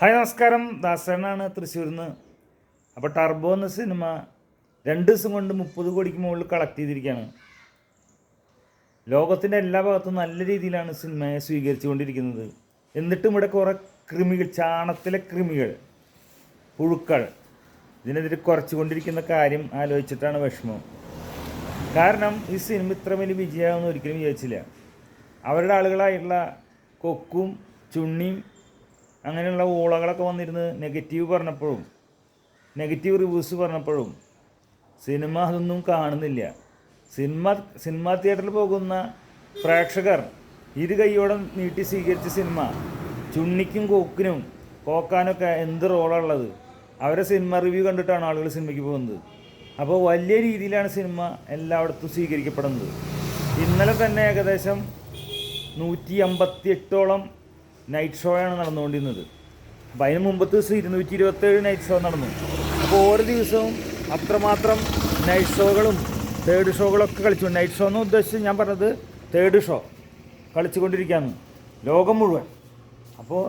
Hi നമസ്കാരം. ദാസനാണ് തൃശ്ശൂരിൽ നിന്ന് അപ്പോൾ ടർബോ എന്ന സിനിമ രണ്ട് ദിവസം കൊണ്ട് മുപ്പത് കോടിക്ക് മുകളിൽ കളക്ട് ചെയ്തിരിക്കുകയാണ്. ലോകത്തിന്റെ എല്ലാ ഭാഗത്തും നല്ല രീതിയിലാണ് സിനിമയെ സ്വീകരിച്ചുകൊണ്ടിരിക്കുന്നത്. എന്നിട്ടും ഇവിടെ കുറേ കൃമികൾ ചാണത്തിലെ കൃമികൾ പുഴുക്കൾ ഇതിനെതിരെ കുറച്ചുകൊണ്ടിരിക്കുന്ന കാര്യം ആലോചിച്ചിട്ടാണ് വിഷമം. കാരണം ഈ സിനിമ ഇത്ര വലിയ വിജയമാണെന്ന് ഒരിക്കലും വിചാരിച്ചില്ല. അവരുടെ ആളുകളായിട്ടുള്ള കൊക്കും ചുണ്ണിയും അങ്ങനെയുള്ള ഓളകളൊക്കെ വന്നിരുന്ന് നെഗറ്റീവ് പറഞ്ഞപ്പോഴും നെഗറ്റീവ് റിവ്യൂസ് പറഞ്ഞപ്പോഴും സിനിമ അതൊന്നും കാണുന്നില്ല. സിനിമ സിനിമാ തിയേറ്ററിൽ പോകുന്ന പ്രേക്ഷകർ ഇരു കൈയോടെ നീട്ടി സ്വീകരിച്ച സിനിമ ചുണ്ണിക്കും കൊക്കിനും കോക്കാനൊക്കെ എന്ത് റോളുള്ളത് അവരെ സിനിമ റിവ്യൂ കണ്ടിട്ടാണ് ആളുകൾ സിനിമയ്ക്ക് പോകുന്നത്. അപ്പോൾ വലിയ രീതിയിലാണ് സിനിമ എല്ലായിടത്തും സ്വീകരിക്കപ്പെടുന്നത്. ഇന്നലെ തന്നെ ഏകദേശം നൂറ്റി അമ്പത്തി എട്ടോളം നൈറ്റ് ഷോയാണ് നടന്നുകൊണ്ടിരുന്നത്. അപ്പോൾ അതിന് മുമ്പത്തെ ദിവസം ഇരുന്നൂറ്റി ഇരുപത്തേഴ് നൈറ്റ് ഷോ നടന്നു. അപ്പോൾ ഓരോ ദിവസവും അത്രമാത്രം നൈറ്റ് ഷോകളും തേർഡ് ഷോകളൊക്കെ കളിച്ചു. നൈറ്റ് ഷോ എന്ന് ഉദ്ദേശിച്ച് ഞാൻ പറഞ്ഞത് തേർഡ് ഷോ കളിച്ചുകൊണ്ടിരിക്കുകയാണ്. ലോകം മുഴുവൻ. അപ്പോൾ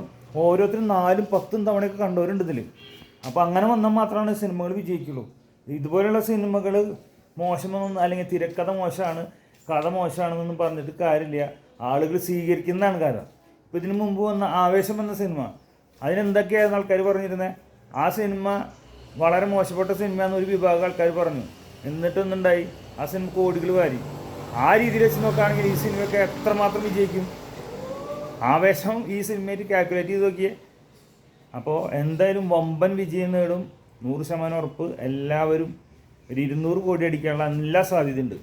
ഓരോരുത്തരും നാലും പത്തും തവണയൊക്കെ കണ്ടവരുണ്ട് ഇതിൽ അപ്പോൾ അങ്ങനെ വന്നാൽ മാത്രമാണ് സിനിമകൾ വിജയിക്കുള്ളൂ. ഇതുപോലെയുള്ള സിനിമകൾ മോശമെന്നൊന്നും അല്ലെങ്കിൽ തിരക്കഥ മോശമാണ് കഥ മോശമാണെന്നൊന്നും പറഞ്ഞിട്ട് കാര്യമില്ല. ആളുകൾ സ്വീകരിക്കുന്നതാണ് കാരണം. ഇപ്പോൾ ഇതിനു മുമ്പ് വന്ന ആവേശം എന്ന സിനിമ. അതിനെന്തൊക്കെയായിരുന്നു ആൾക്കാർ പറഞ്ഞിരുന്നത് ആ സിനിമ വളരെ മോശപ്പെട്ട സിനിമയാണെന്ന് ഒരു വിഭാഗം ആൾക്കാർ പറഞ്ഞു. എന്നിട്ടൊന്നുണ്ടായി ആ സിനിമ കോടികൾ വാരി. ആ രീതിയിൽ വെച്ച് നോക്കുകയാണെങ്കിൽ ഈ സിനിമയൊക്കെ എത്രമാത്രം വിജയിക്കും? ആവേശം ഈ സിനിമയായിട്ട് കാൽക്കുലേറ്റ് ചെയ്ത് നോക്കിയേ. അപ്പോൾ എന്തായാലും വമ്പൻ വിജയം നേടും. നൂറ് ശതമാനം ഉറപ്പ്. എല്ലാവരും ഒരു ഇരുന്നൂറ് കോടി അടിക്കാനുള്ള എല്ലാ സാധ്യതയുണ്ട്.